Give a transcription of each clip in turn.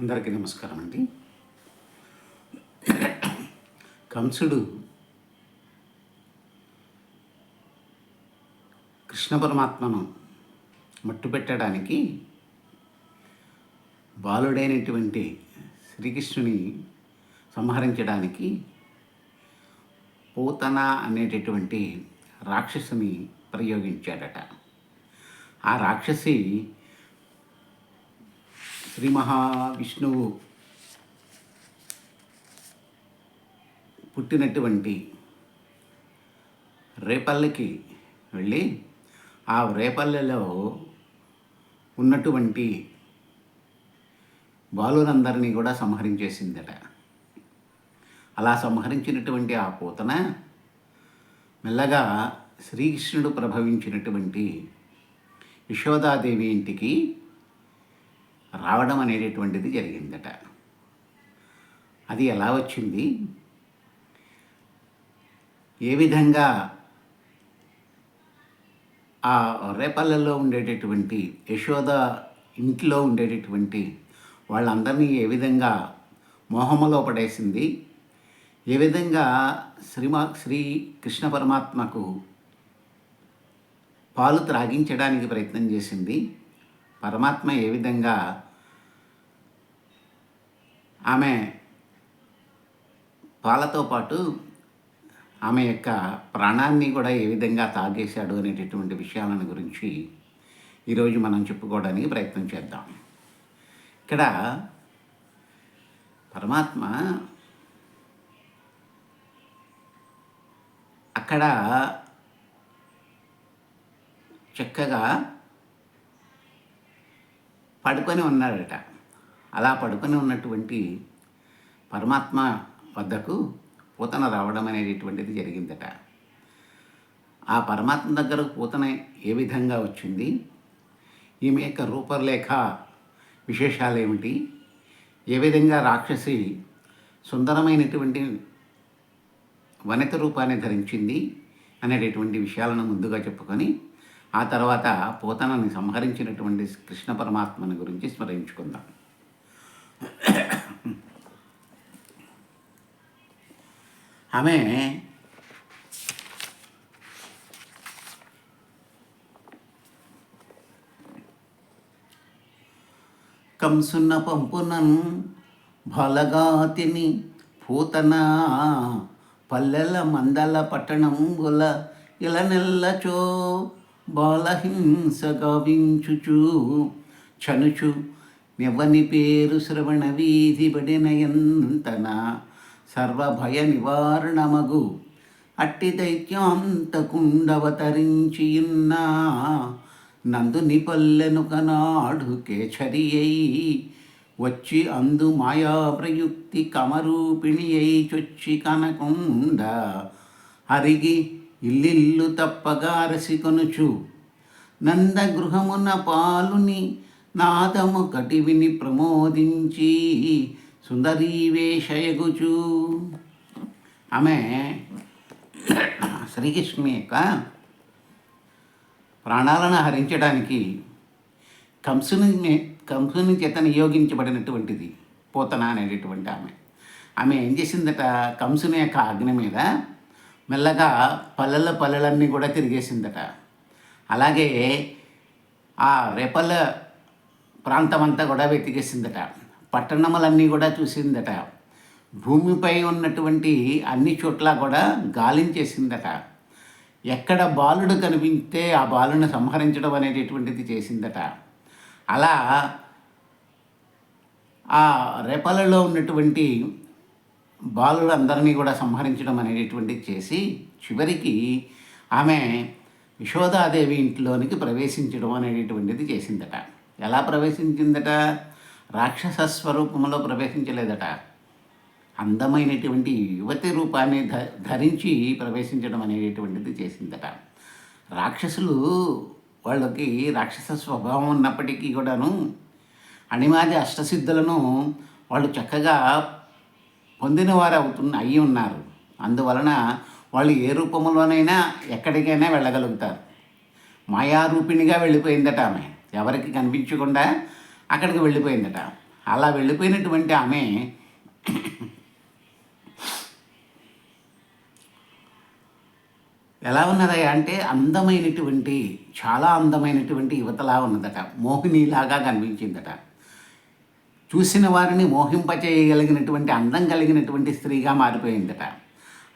అందరికీ నమస్కారం అండి. కంసుడు కృష్ణ పరమాత్మను మట్టుపెట్టడానికి బాలుడైనటువంటి శ్రీకృష్ణుని సంహరించడానికి పూతన అనేటటువంటి రాక్షసుని ప్రయోగించాడట. ఆ రాక్షసి శ్రీ మహావిష్ణువు పుట్టినటువంటి రేపల్లెకి వెళ్ళి ఆ రేపల్లెలో ఉన్నటువంటి బాలురందరినీ కూడా సంహరించేసిందట. అలా సంహరించినటువంటి ఆ పూతన మెల్లగా శ్రీకృష్ణుడు ప్రభవించినటువంటి యశోదాదేవి ఇంటికి రావడం అనేటటువంటిది జరిగిందట. అది ఎలా వచ్చింది? ఏ విధంగా ఆ రేపల్లెలో ఉండేటటువంటి యశోద ఇంట్లో ఉండేటటువంటి వాళ్ళందరినీ ఏ విధంగా మోహములో పడేసింది? ఏ విధంగా శ్రీమా శ్రీ కృష్ణ పరమాత్మకు పాలు త్రాగించడానికి ప్రయత్నం చేసింది? పరమాత్మ ఏ విధంగా ఆమె పాలతో పాటు ఆమె యొక్క ప్రాణాన్ని కూడా ఏ విధంగా తాగేశాడు అనేటటువంటి విషయాలను గురించి ఈరోజు మనం చెప్పుకోవడానికి ప్రయత్నం చేద్దాం. ఇక్కడ పరమాత్మ అక్కడ చక్కగా పడుకొని ఉన్నాడట అలా పడుకొని ఉన్నటువంటి పరమాత్మ వద్దకు పూతన రావడం అనేటటువంటిది జరిగిందట. ఆ పరమాత్మ దగ్గరకు పూతన ఏ విధంగా వచ్చింది? ఈమె యొక్క రూపరేఖ విశేషాలు ఏమిటి ఏ విధంగా రాక్షసి సుందరమైనటువంటి వనిత రూపాన్ని ధరించింది అనేటటువంటి విషయాలను ముందుగా చెప్పుకొని ఆ తర్వాత పోతనని సంహరించినటువంటి కృష్ణ పరమాత్మని గురించి స్మరించుకుందాం. ఆమె కంసున్న పంపునను బలగాతిని పూతన పల్లెల మందల పట్టణంబుల ఇలనెల్లచో బాలహింస గావించుచు చనుచు నెవ్వని పేరు శ్రవణ వీధి బడిన ఎంతన సర్వభయ నివారణమగు అట్టి దైత్యాంతకుండవతరించియున్నా నందుని పల్లెను కనాడు కేచరియై వచ్చి అందు మాయా ప్రయుక్తి కమరూపిణి అయి చొచ్చి కనకుండ అరిగి ఇల్లిల్లు తప్పగా అరసికొనుచు. నందగృహమున పాలుని నాదము కటివిని ప్రమోదించి సుందరీవేషయగుచు. ఆమె శ్రీకృష్ణుని యొక్క ప్రాణాలను హరించడానికి కంసుని కంసుని చేత నియోగించబడినటువంటిది పోతన అనేటటువంటి ఆమె. ఆమె ఏం చేసిందట? కంసుని యొక్క అగ్ని మీద మెల్లగా పల్లెల పల్లెలన్నీ కూడా తిరిగేసిందట. అలాగే ఆ రేపల్ల ప్రాంతం అంతా కూడా వెతికేసిందట. పట్టణములన్నీ కూడా చూసిందట. భూమిపై ఉన్నటువంటి అన్ని చోట్ల కూడా గాలించేసిందట ఎక్కడ బాలుడు కనిపిస్తే ఆ బాలుని సంహరించడం అనేటటువంటిది చేసిందట. అలా ఆ రేపలలో ఉన్నటువంటి బాలులందరినీ కూడా సంహరించడం అనేటటువంటిది చేసి చివరికి ఆమె యశోదాదేవి ఇంట్లోనికి ప్రవేశించడం అనేటటువంటిది చేసిందట. ఎలా ప్రవేశించిందట? రాక్షస స్వరూపంలో ప్రవేశించలేదట. అందమైనటువంటి యువతి రూపాన్ని ధ ధరించి ప్రవేశించడం అనేటటువంటిది చేసిందట. రాక్షసులు వాళ్ళకి రాక్షస స్వభావం ఉన్నప్పటికీ కూడాను అణిమాది అష్టసిద్ధులను వాళ్ళు చక్కగా పొందినవారు అవుతున్న అయి ఉన్నారు. అందువలన వాళ్ళు ఏ రూపంలోనైనా ఎక్కడికైనా వెళ్ళగలుగుతారు. మాయారూపిణిగా వెళ్ళిపోయిందట ఆమె. ఎవరికి కనిపించకుండా అక్కడికి వెళ్ళిపోయిందట. అలా వెళ్ళిపోయినటువంటి ఆమె ఎలా ఉన్నదయ్యా అంటే అందమైనటువంటి చాలా అందమైనటువంటి యువతలా ఉన్నదట. మోహినిలాగా కనిపించిందట. చూసిన వారిని మోహింపచేయగలిగినటువంటి అందం కలిగినటువంటి స్త్రీగా మారిపోయిందట.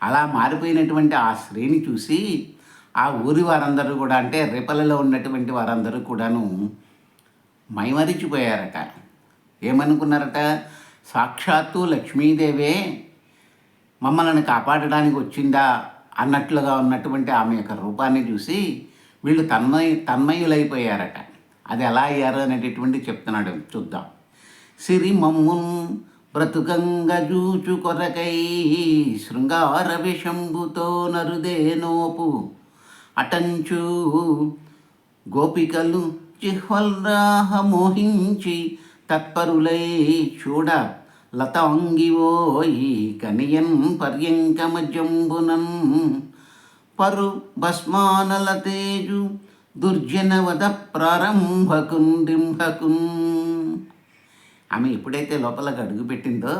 అలా మారిపోయినటువంటి ఆ స్త్రీని చూసి ఆ ఊరి వారందరూ కూడా అంటే రిపలలో ఉన్నటువంటి వారందరూ కూడాను మైమరిచిపోయారట. ఏమనుకున్నారట? సాక్షాత్తు లక్ష్మీదేవే మమ్మల్ని కాపాడడానికి వచ్చిందా? అన్నట్లుగా ఉన్నటువంటి ఆమె యొక్క రూపాన్ని చూసి వీళ్ళు తన్మయ తన్మయులైపోయారట. అది ఎలా అయ్యారు? అనేటటువంటి చెప్తున్నాడు. చూద్దాం. సిరిమమ్మున్ బ్రతుకంగ జూచు కొరకై శృంగార విషంబుతో నరుదేనోపు. అటంచు గోపికలు చిహ్వల్రాహ మోహించి తత్పరులై చూడ లతాంగివోయి కనియన్ పర్యంకమజంబునన్ పరు భస్మానల తేజు దుర్జనవద ప్రారంభకుం డింభకుం ఆమె ఎప్పుడైతే లోపలికి అడుగు పెట్టిందో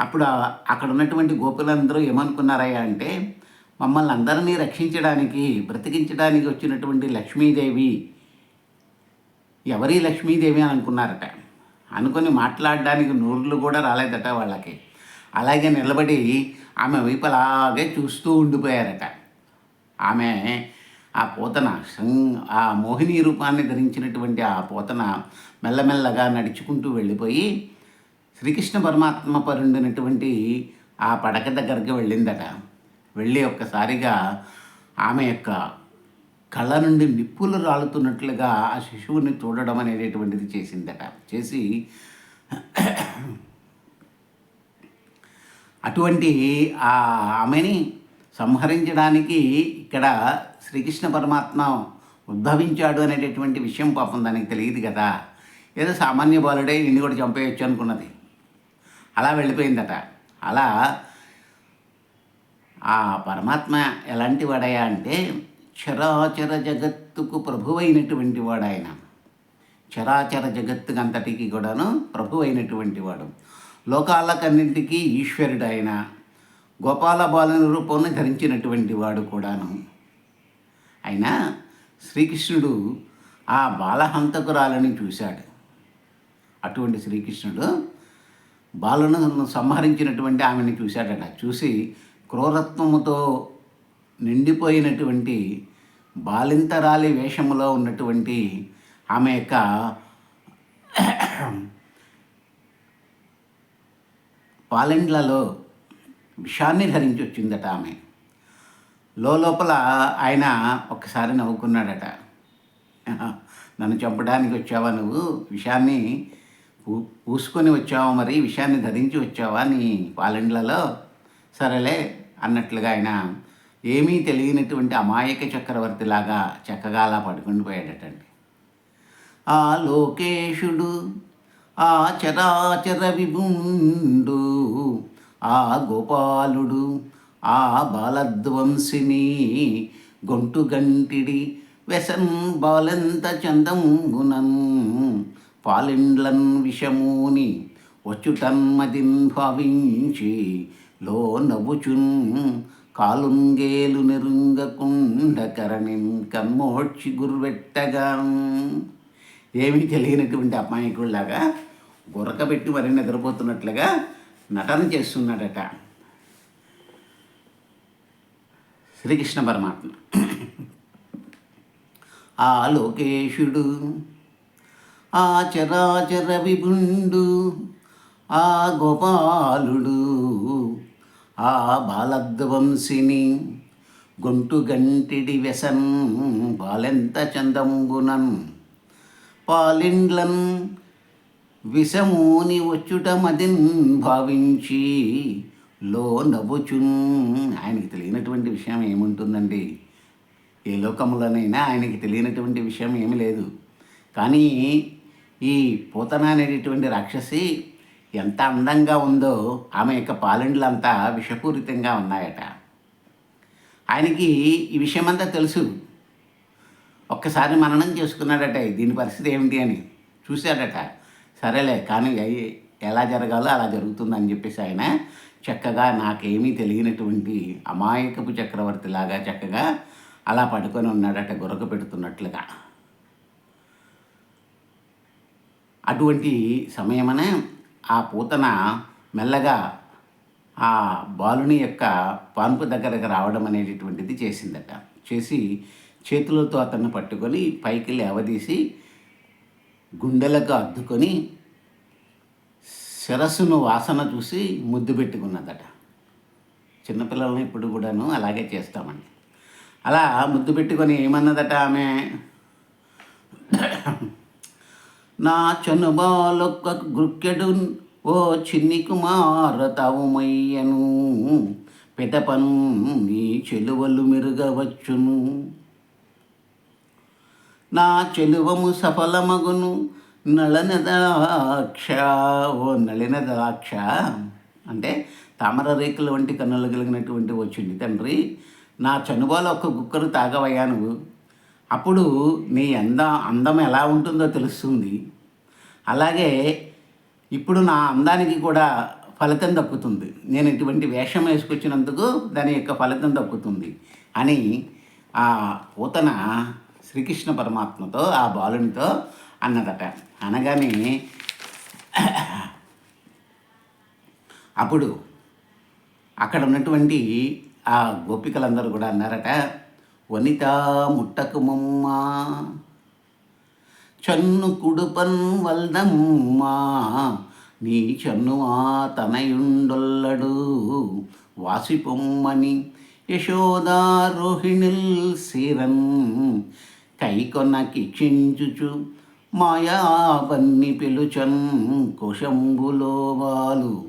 అప్పుడు అక్కడ ఉన్నటువంటి గోపులందరూ ఏమనుకున్నారయ్యా అంటే మమ్మల్ని అందరినీ రక్షించడానికి బ్రతికించడానికి వచ్చినటువంటి లక్ష్మీదేవి ఎవరి లక్ష్మీదేవి అని అనుకున్నారట. అనుకొని మాట్లాడడానికి నోర్లు కూడా రాలేదట వాళ్ళకి. అలాగే నిలబడి ఆమె వైపు అలాగే చూస్తూ ఉండిపోయారట. ఆమె ఆ పోతన ఆ మోహిని రూపాన్ని ధరించినటువంటి ఆ పోతన మెల్లమెల్లగా నడుచుకుంటూ వెళ్ళిపోయి శ్రీకృష్ణ పరమాత్మ పరుండినటువంటి ఆ పడక దగ్గరికి వెళ్ళిందట. వెళ్ళి ఒక్కసారిగా ఆమె యొక్క కళ్ళ నుండి నిప్పులు రాలుతున్నట్లుగా ఆ శిశువుని చూడడం అనేటటువంటిది చేసిందట. చేసి అటువంటి ఆ ఆమెని సంహరించడానికి ఇక్కడ శ్రీకృష్ణ పరమాత్మ ఉద్భవించాడు అనేటటువంటి విషయం పాపం దానికి తెలియదు కదా. ఏదో సామాన్య బాలుడే నిన్ను కూడా చంపేయచ్చు అనుకున్నది. అలా వెళ్ళిపోయిందట. అలా ఆ పరమాత్మ ఎలాంటి వాడయ్యా అంటే చరాచర జగత్తుకు ప్రభువైనటువంటి వాడు ఆయన చరాచర జగత్తుకు అంతటికి కూడాను ప్రభు అయినటువంటి వాడు. లోకాలకన్నింటికీ ఈశ్వరుడు ఆయన గోపాల బాలుని రూపాన్ని ధరించినటువంటి వాడు కూడాను. అయినా శ్రీకృష్ణుడు ఆ బాలహంతకురాలని చూశాడు. అటువంటి శ్రీకృష్ణుడు బాలను సంహరించినటువంటి ఆమెను చూశాడట. చూసి క్రూరత్వముతో నిండిపోయినటువంటి బాలింతరాలి వేషములో ఉన్నటువంటి ఆమె యొక్క పాలెండ్లలో విషాన్ని ధరించి వచ్చిందట ఆమె. లోపల ఆయన ఒక్కసారి నవ్వుకున్నాడట. నన్ను చంపడానికి వచ్చావా నువ్వు? విషాన్ని పూ పూసుకొని వచ్చావా మరి విషాన్ని ధరించి వచ్చావా నీ పాలెండ్లలో? సరేలే అన్నట్లుగా ఆయన ఏమీ తెలియనటువంటి అమాయక చక్రవర్తిలాగా చక్కగా అలా పడుకుని పోయాడటండి. ఆ లోకేశుడు ఆ చరాచర విభుండు ఆ గోపాలుడు ఆ బాలధ్వంసిని గొంటు గంటిడి వెసన్ బాలెంత చందంగునన్ పాలిండ్లన్ విషమూని వచ్చుటన్మదిన్ భావించి లో నవ్వుచున్ కాలుంగేలు నెరుంగకుండ కరణిన్ కన్మోడ్చి గుర్వెట్టగా. ఏమీ తెలియనటువంటి అమాయకుల్లాగా గురకబెట్టి మరి నిద్రపోతున్నట్లుగా నటన చేస్తున్నాడట శ్రీకృష్ణ పరమాత్మ. ఆ లోకేశుడు ఆ చరాచర విభుండు ఆ గోపాలుడు ఆ బాలద్వంశిని గొంటు గంటిడి వెసన్ బాలెంత చందంగునన్ పాలిండ్లన్ విషమూని వచ్చుట మదిన్ భావించి లో నవ్వుచున్ ఆయనకి తెలియనటువంటి విషయం ఏముంటుందండి? ఏ లోకములనైనా ఆయనకి తెలియనటువంటి విషయం ఏమి లేదు. కానీ ఈ పూతన అనేటటువంటి రాక్షసి ఎంత అందంగా ఉందో ఆమె యొక్క పాలెండ్లంతా విషపూరితంగా ఉన్నాయట. ఆయనకి ఈ విషయమంతా తెలుసు. ఒక్కసారి మననం చేసుకున్నాడట దీని పరిస్థితి ఏమిటి అని చూశాడట. సరేలే కానీ ఎలా జరగాలో అలా జరుగుతుందని చెప్పేసి ఆయన చక్కగా నాకేమీ తెలియనటువంటి అమాయకపు చక్రవర్తిలాగా చక్కగా అలా పడుకొని ఉన్నాడట గురక పెడుతున్నట్లుగా. అటువంటి సమయమనే ఆ పూతన మెల్లగా ఆ బాలుని యొక్క పాన్పు దగ్గరకు రావడం అనేటటువంటిది చేసిందట. చేసి చేతులతో అతన్ని పట్టుకొని పైకి లేవదీసి గుండెలకు అద్దుకొని శిరస్సును వాసన చూసి ముద్దు పెట్టుకున్నదట. చిన్నపిల్లల్ని ఇప్పుడు కూడాను అలాగే చేస్తామండి. అలా ముద్దు పెట్టుకొని ఏమన్నదట ఆమె? నా చనుబాలొక్క గృక్కెడు ఓ చిన్ని కుమార తావుమయ్యను. పెదపను నీ చెలువలు మెరుగవచ్చును. నా చెలువము సఫలమగును నళనదాక్ష ఓ నళిన ద్రాక్ష అంటే తామర రేకుల వంటి కన్నులు కలిగినటువంటి వచ్చింది తండ్రి నా చనుబాలో ఒక గుక్కరు తాగవయ్యా నువ్వు. అప్పుడు నీ అంద అందం ఎలా ఉంటుందో తెలుస్తుంది. అలాగే ఇప్పుడు నా అందానికి కూడా ఫలితం దక్కుతుంది. నేను ఇటువంటి వేషం వేసుకొచ్చినందుకు దాని యొక్క ఫలితం దక్కుతుంది. అని ఆ పూతన శ్రీకృష్ణ పరమాత్మతో ఆ బాలునితో అన్నదట. అనగానే అప్పుడు అక్కడ ఉన్నటువంటి ఆ గోపికలందరూ కూడా అన్నారట వనిత ముట్టకు మమ్మ. చన్ను కుడుపన్ వల్దమ్మా నీ చన్నువా తనయుండొల్లడు. వాసిపొమ్మని యశోదారోహిణిల్ సీరన్ కైకొన్న కిక్షించుచు మాయాబన్ని పిలుచన్ కుశంబులో వాలు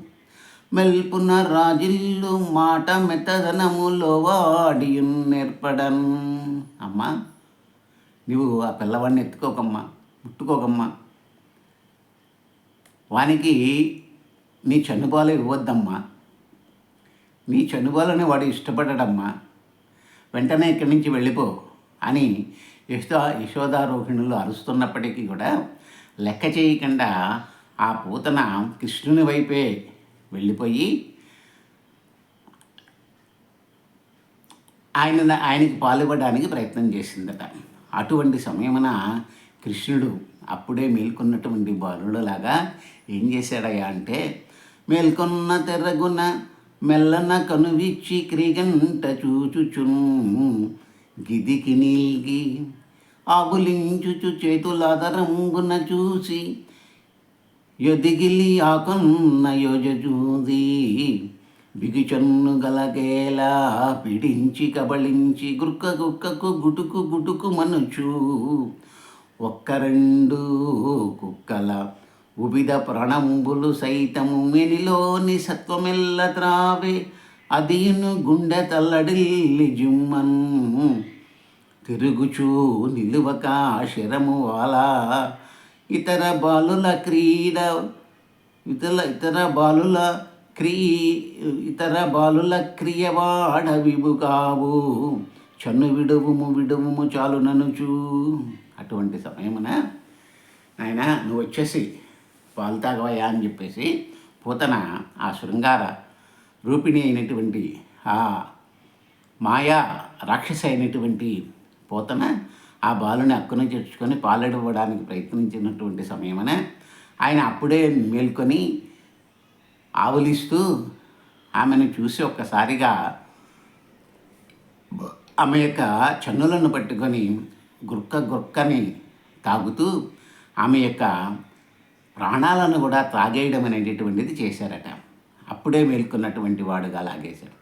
మెల్పున రాజిల్లు మాట మెత్తదనములో వాడియున్ నేర్పడన్. అమ్మా నువ్వు ఆ పిల్లవాడిని ఎత్తుకోకమ్మా. ముట్టుకోకమ్మా. వానికి నీ చనుబాలు ఇవ్వద్దమ్మా. నీ చనుబాలని వాడు ఇష్టపడడమ్మా. వెంటనే ఇక్కడి నుంచి వెళ్ళిపో అని యశో యశోదారోహిణులు అరుస్తున్నప్పటికీ కూడా లెక్క చేయకుండా ఆ పూతన కృష్ణుని వైపే వెళ్ళిపోయి ఆయన ఆయనకి పాల్పడడానికి ప్రయత్నం చేసిందట. అటువంటి సమయమున కృష్ణుడు అప్పుడే మేల్కొన్నటువంటి బాలుడులాగా ఏం చేశాడయ్యా అంటే మేల్కొన్న తెర్రగున మెల్లన కనువిచ్చి క్రిగంట చూచుచును. గిదికి నీల్గి ఆగులించుచు చేతులాదరంగున చూసి యొదిగిలి ఆకున్న యొజజూది బిగుచన్ను గలగేలా పిడించి కబళించి గుర్క గుక్కకు గుటుకు గుటుకు మనుచు. ఒక్క రెండు కుక్కల ఉబిద ప్రణంబులు సైతము మెనిలోని సత్వమెల్ల త్రావే అదీను గుండె తల్లడిల్లి జుమ్మన్. తిరుగుచూ నిలువక శరము వాలా ఇతర బాలుల క్రీడ ఇతర ఇతర బాలుల క్రీ ఇతర బాలుల క్రియవాడ విబుకావు చన్ను విడువుము విడువుము చాలు ననుచూ అటువంటి సమయమున ఆయన నువ్వు వచ్చేసి పాలు తాగవయ్యా అని చెప్పేసి పూతన ఆ శృంగార రూపిణి అయినటువంటి ఆ మాయా రాక్షస అయినటువంటి పోతన ఆ బాలుని అక్కును చేర్చుకొని పాలడివ్వడానికి ప్రయత్నించినటువంటి సమయమన ఆయన అప్పుడే మేల్కొని ఆవులిస్తూ ఆమెను చూసి ఒక్కసారిగా ఆమె యొక్క చన్నులను పట్టుకొని గుర్క గుర్కని తాగుతూ ఆమె యొక్క ప్రాణాలను కూడా త్రాగేయడం అనేటటువంటిది చేశారట. అప్పుడే మేల్కొన్నటువంటి వాడుగా లాగేశాడు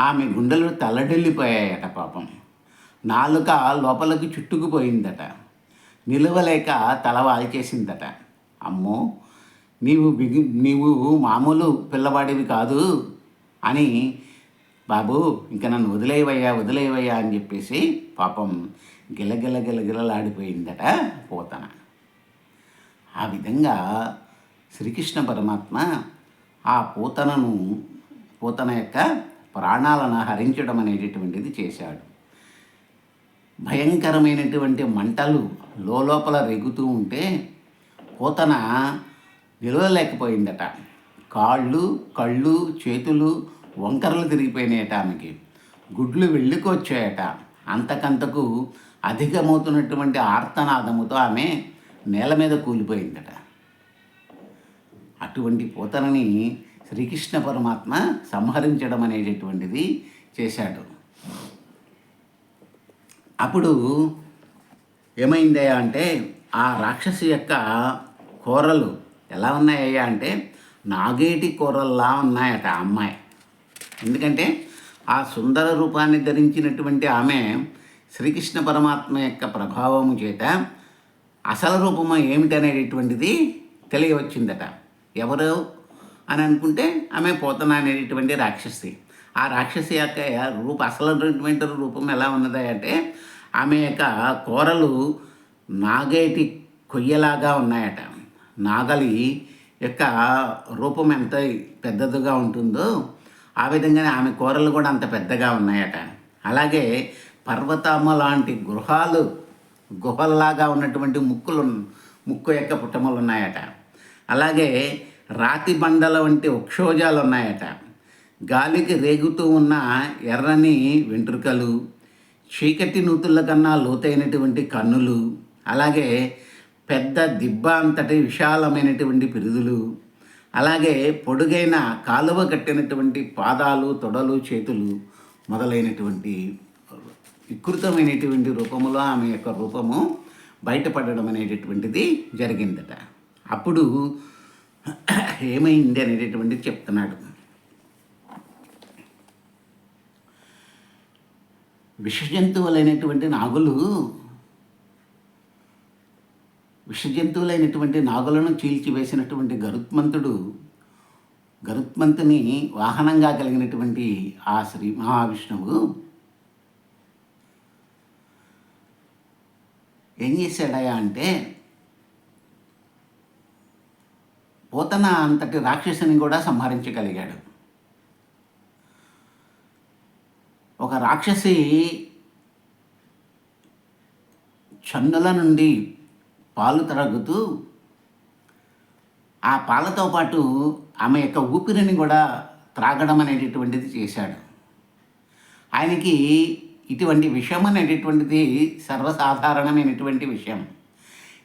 ఆమె గుండెలు తల్లడిల్లిపోయాయట పాపం. నాలుక లోపలకు చుట్టుకుపోయిందట. నిలవలేక తల వాల్చేసిందట. అమ్మో నీవు బిగి నీవు మామూలు పిల్లవాడివి కాదు అని బాబు ఇంకా నన్ను వదిలేవయ్యా వదిలేవయ్యా అని చెప్పేసి పాపం గిలగిల గిలగిలలాడిపోయిందట పోతన. ఆ విధంగా శ్రీకృష్ణ పరమాత్మ ఆ పోతనను పోతన యొక్క ప్రాణాలను హరించడం అనేటటువంటిది చేశాడు. భయంకరమైనటువంటి మంటలు లోపల రేగుతూ ఉంటే పోతన నిలవలేకపోయిందట. కాళ్ళు కళ్ళు చేతులు వంకరలు తిరిగిపోయినాయట ఆమెకి. గుడ్లు వెళ్ళుకొచ్చాయట. అంతకంతకు అధికమవుతున్నటువంటి ఆర్తనాదముతో ఆమె నేల మీద కూలిపోయిందట. అటువంటి పూతనని శ్రీకృష్ణ పరమాత్మ సంహరించడం అనేటటువంటిది చేశాడు. అప్పుడు ఏమైందయ్యా అంటే ఆ రాక్షసి యొక్క కూరలు ఎలా ఉన్నాయ్యా అంటే నాగేటి కూరల్లా ఉన్నాయట ఆ అమ్మాయి. ఎందుకంటే ఆ సుందర రూపాన్ని ధరించినటువంటి ఆమె శ్రీకృష్ణ పరమాత్మ యొక్క ప్రభావము చేత అసలు రూపము ఏమిటనేటటువంటిది తెలియవచ్చిందట. ఎవరు అని అనుకుంటే ఆమె పోతన అనేటటువంటి రాక్షసి. ఆ రాక్షసి యొక్క రూప అసలైనటువంటి రూపం ఎలా ఉన్నది అంటే ఆమె యొక్క కూరలు నాగేటి కొయ్యలాగా ఉన్నాయట. నాగలి యొక్క రూపం ఎంత పెద్దదిగా ఉంటుందో ఆ విధంగానే ఆమె కూరలు కూడా అంత పెద్దగా ఉన్నాయట. అలాగే పర్వతమ్మ లాంటి గృహాలు గుహల్లాగా ఉన్నటువంటి ముక్కులు ముక్కు యొక్క పుట్టమలు ఉన్నాయట. అలాగే రాతి బండల వంటి వృక్షోజాలు ఉన్నాయట. గాలికి రేగుతూ ఉన్న ఎర్రని వెంట్రుకలు చీకటి నూతుల కన్నా లోతైనటువంటి కన్నులు అలాగే పెద్ద దిబ్బ అంతటి విశాలమైనటువంటి పిరుదులు అలాగే పొడుగైన కాలువ కట్టినటువంటి పాదాలు తొడలు చేతులు మొదలైనటువంటి వికృతమైనటువంటి రూపములో ఆమె యొక్క రూపము బయటపడడం అనేటటువంటిది జరిగిందట. అప్పుడు ఏమైంది అనేటటువంటిది చెప్తున్నాడు. విష జంతువులైనటువంటి నాగులు విష జంతువులైనటువంటి నాగులను చీల్చివేసినటువంటి గరుత్మంతుడు గరుత్మంతుని వాహనంగా కలిగినటువంటి ఆ శ్రీ మహావిష్ణువు ఏం చేశాడయా అంటే పోతన అంతటి రాక్షసుని కూడా సంహరించగలిగాడు. ఒక రాక్షసి చన్నుల నుండి పాలు తరగుతూ ఆ పాలతో పాటు ఆమె యొక్క ఊపిరిని కూడా త్రాగడం అనేటటువంటిది చేశాడు. ఆయనకి ఇటువంటి విషయం అనేటటువంటిది సర్వసాధారణమైనటువంటి విషయం.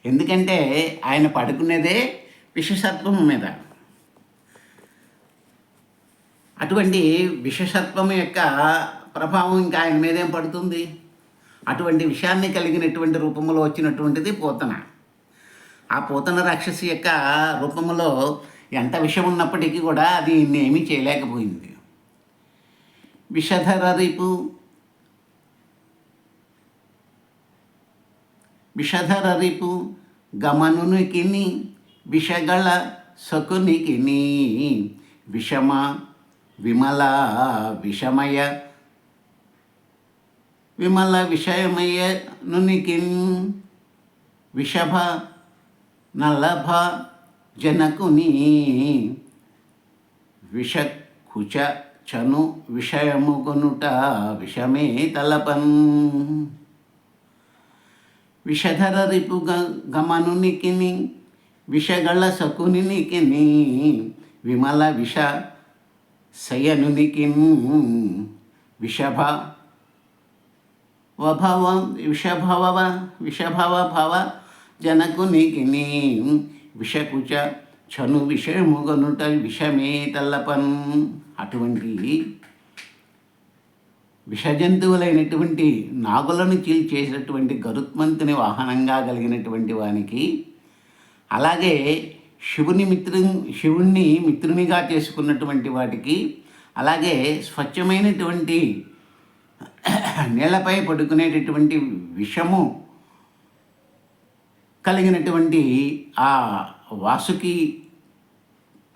ఎందుకంటే ఆయన పడుకునేదే విషసత్వం మీద. అటువంటి విషసత్వం యొక్క ప్రభావం ఇంకా ఆయన మీదేం పడుతుంది? అటువంటి విషయాన్ని కలిగినటువంటి రూపంలో వచ్చినటువంటిది పోతన. ఆ పోతన రాక్షసి యొక్క రూపంలో ఎంత విషం ఉన్నప్పటికీ కూడా అది ఏమీ చేయలేకపోయింది. విషధర రిపు విషధర రిపు గమనునికిని విషగళ సకునికిని విషమ విమల విషమయ విమల విషయమయ నునికి విషభ నలభ జనకుని విషకుచ చను విషయముకొనుట విషమే తలపన్. విషధర రిపు గమనునికిని విషగళ సకునికిని విమల విష శయనునికి విషభ వభవ విషభవ విషభవ భవ జనకునికి విషకుచ చను విషముగనుట విషమే తల్లపన్ అటువంటి విషజంతువులైనటువంటి నాగులను చీల్చేసినటువంటి గరుత్మంతుని వాహనంగా కలిగినటువంటి వానికి అలాగే శివుని మిత్రు శివుణ్ణి మిత్రునిగా చేసుకున్నటువంటి వాటికి అలాగే స్వచ్ఛమైనటువంటి నేలపై పడుకునేటటువంటి విషము కలిగినటువంటి ఆ వాసుకి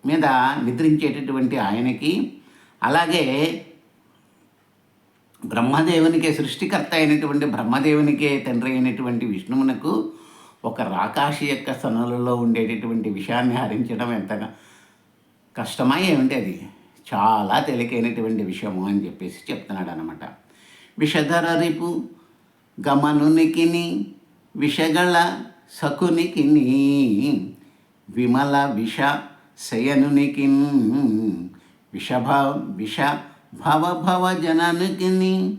మీద నిద్రించేటటువంటి ఆయనకి అలాగే బ్రహ్మదేవునికే సృష్టికర్త అయినటువంటి బ్రహ్మదేవునికే తండ్రి అయినటువంటి విష్ణువునకు ఒక రాకాశి యొక్క సనులలో ఉండేటటువంటి విషయాన్ని హరించడం ఎంత కష్టమా ఏమిటి అది? చాలా తేలికైనటువంటి విషయము అని చెప్పేసి చెప్తున్నాడు అనమాట విషధర రిపు గమనునికిని విషగళ సకునికిని విమల విష శయనునికి విషభ విష భవభవ భవ జననికి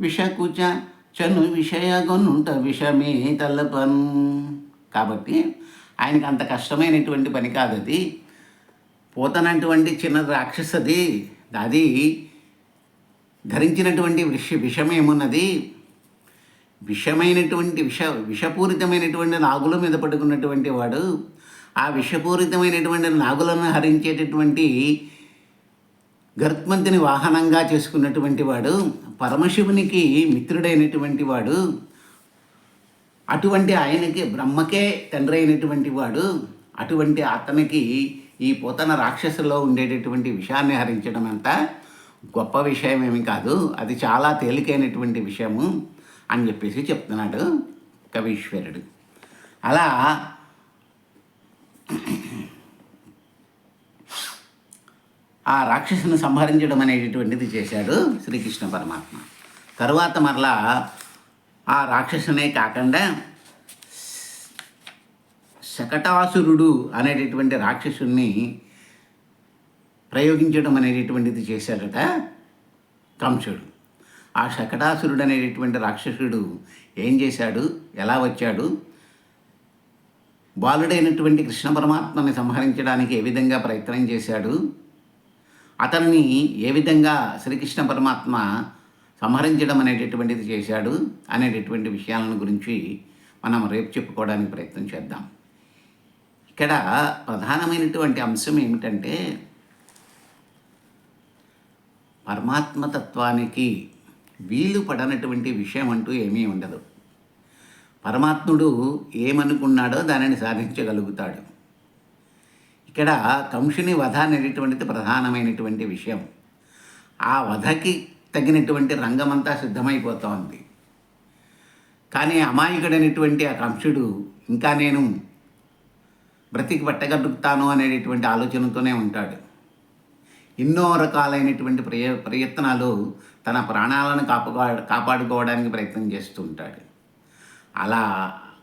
విషకుచ చను విషయగొనుంట విషమే తలపన్. కాబట్టి ఆయనకి అంత కష్టమైనటువంటి పని కాదు అది పోతనటువంటి చిన్న రాక్షసది. అది ధరించినటువంటి విష విషమేమున్నది? విషమైనటువంటి విష విషపూరితమైనటువంటి నాగుల మీద పడుకున్నటువంటి వాడు ఆ విషపూరితమైనటువంటి నాగులను హరించేటటువంటి గర్త్మంతిని వాహనంగా చేసుకున్నటువంటి వాడు పరమశివునికి మిత్రుడైనటువంటి వాడు అటువంటి ఆయనకి బ్రహ్మకే తండ్రి అయినటువంటి వాడు అటువంటి అతనికి ఈ పోతన రాక్షసులో ఉండేటటువంటి విషయాన్ని హరించడం అంత గొప్ప విషయం ఏమి కాదు. అది చాలా తేలికైనటువంటి విషయము అని చెప్పేసి చెప్తున్నాడు కవీశ్వరుడు. అలా ఆ రాక్షసుని సంహరించడం అనేటటువంటిది చేశాడు శ్రీకృష్ణ పరమాత్మ. తరువాత మరలా ఆ రాక్షసునే కాకుండా శకటాసురుడు అనేటటువంటి రాక్షసుని ప్రయోగించడం అనేటటువంటిది చేశాడట కంసుడు. ఆ శకటాసురుడు అనేటటువంటి రాక్షసుడు ఏం చేశాడు? ఎలా వచ్చాడు? బాలుడైనటువంటి కృష్ణ పరమాత్మని సంహరించడానికి ఏ విధంగా ప్రయత్నం చేశాడు? అతన్ని ఏ విధంగా శ్రీకృష్ణ పరమాత్మ సంహరించడం అనేటటువంటిది చేశాడు అనేటటువంటి విషయాలను గురించి మనం రేపు చెప్పుకోవడానికి ప్రయత్నం చేద్దాం. ఇక్కడ ప్రధానమైనటువంటి అంశం ఏమిటంటే పరమాత్మతత్వానికి వీలు పడనటువంటి విషయం అంటూ ఏమీ ఉండదు. పరమాత్ముడు ఏమనుకున్నాడో దానిని సాధించగలుగుతాడు. ఇక్కడ కంసుని వధ అనేటటువంటిది ప్రధానమైనటువంటి విషయం. ఆ వధకి తగినటువంటి రంగమంతా సిద్ధమైపోతోంది. కానీ అమాయకుడైనటువంటి ఆ కంసుడు ఇంకా నేను బ్రతికి పట్టగలుగుతాను అనేటటువంటి ఆలోచనతోనే ఉంటాడు. ఎన్నో రకాలైనటువంటి ప్రయ ప్రయత్నాలు తన ప్రాణాలను కాపాడు కాపాడుకోవడానికి ప్రయత్నం చేస్తూ ఉంటాడు. అలా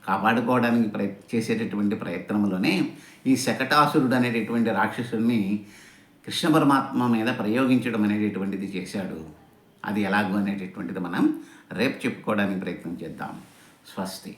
కాపాడుకోవడానికి ప్రయ చేసేటటువంటి ప్రయత్నంలోనే ఈ శకటాసురుడు అనేటటువంటి రాక్షసుడిని కృష్ణ పరమాత్మ మీద ప్రయోగించడం అనేటటువంటిది చేశాడు. అది ఎలాగో అనేటటువంటిది మనం రేపు చెప్పుకోవడానికి ప్రయత్నం చేద్దాం. స్వస్తి.